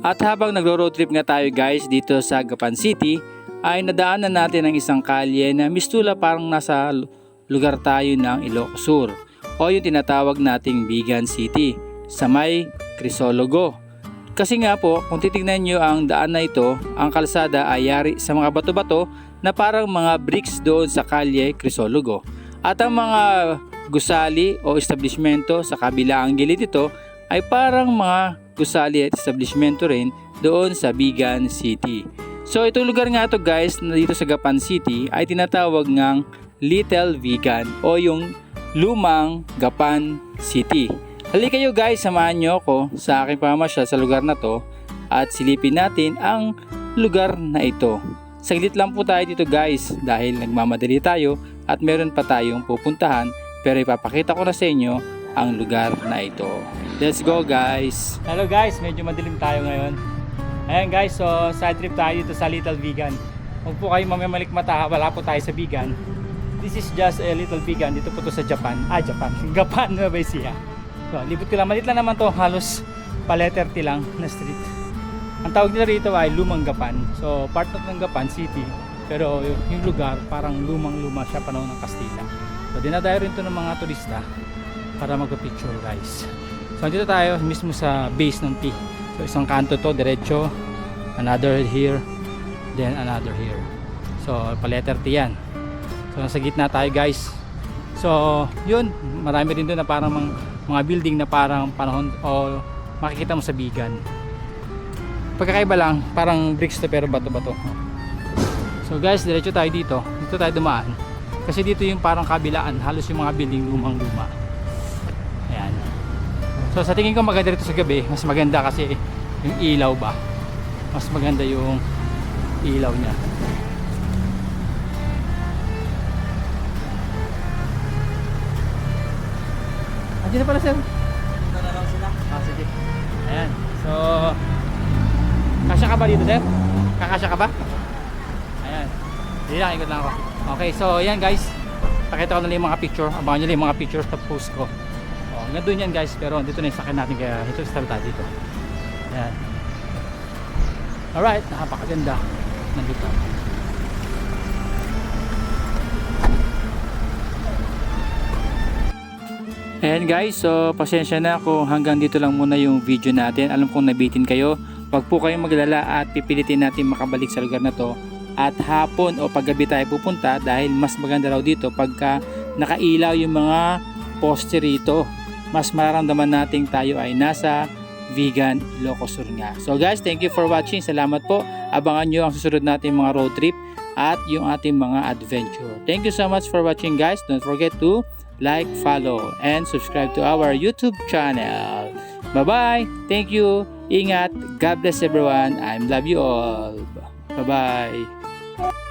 At habang nagro-road trip nga tayo guys dito sa Gapan City, ay nadaanan natin ang isang kalye na mistula parang nasa lu- lugar tayo ng Ilocos Sur o yung tinatawag nating Bigan City sa may Crisologo. Kasi nga po, kung titignan nyo ang daan na ito, ang kalsada ay yari sa mga bato-bato na parang mga bricks doon sa kalye Crisologo. At ang mga gusali o establishmento sa kabilang gilid ito ay parang mga gusali at establishmento rin doon sa Bigan City. So itong lugar nga to guys na dito sa Gapan City ay tinatawag ngang Little Vegan o yung Lumang Gapan City. Halika kayo guys, samahan nyo ako sa aking pamamasyal sa lugar na to at silipin natin ang lugar na ito. Saglit lang po tayo dito guys dahil nagmamadali tayo at meron pa tayong pupuntahan pero ipapakita ko na sa inyo ang lugar na ito. Let's go guys! Hello guys, medyo madilim tayo ngayon. Ayan guys, so side trip tayo dito sa Little Vegan. Huwag po kayo mamamalik mata, wala po tayo sa vegan. This is just a little vegan. Dito po to sa Japan. Ah, Japan. Gapan na ba siya? So, libot ko lang. Malit lang naman to. Halos paletter T lang na street. Ang tawag nila rito ay Lumang Gapan. So, part of ng Gapan City. Pero yung lugar, parang lumang-luma siya panahon ng Kastila. So, dinadayo rin to ng mga turista para magpa-picture guys. So, dito tayo mismo sa base ng T. So, isang kanto to, diretso. Another here. Then, another here. So, paletter T yan. So nasa gitna tayo guys. So yun, marami rin doon na parang mga, mga building na parang panahon o makikita mo sa bigan. Pagkakaiba lang, parang bricks to pero bato-bato. So guys, diretso tayo dito. Dito tayo dumaan. Kasi dito yung parang kabilaan, halos yung mga building lumang-luma. Ayan. So sa tingin ko maganda rito sa gabi, mas maganda kasi yung ilaw ba. Mas maganda yung ilaw niya. Andiyan na pala sir. Punta na lang sila. Ah, sige. Ayan. So, kasya ka ba dito sir? Kakasya ka ba? Ayan. Hindi lang, ikot lang ako. Okay, so ayan guys. Pakita ko na lang yung mga picture. Abangan nyo lang yung mga pictures na post ko. Oh, hanggang doon yan guys. Pero dito na yung sakyan natin kaya ito start tayo dito. Ayan. Alright, napakaganda. Nandito. Ayan guys, so pasensya na kung hanggang dito lang muna yung video natin. Alam kong nabitin kayo. Huwag po kayong maglala at pipilitin natin makabalik sa lugar na to. At hapon o paggabi tayo pupunta dahil mas maganda raw dito pagka nakailaw yung mga poste rito. Mas mararamdaman nating tayo ay nasa vegan Ilocos Sur nga. So guys, thank you for watching. Salamat po. Abangan nyo ang susunod natin mga road trip at yung ating mga adventure. Thank you so much for watching guys. Don't forget to like, follow, and subscribe to our YouTube channel. Bye-bye. Thank you. Ingat. God bless everyone. I love you all. Bye-bye.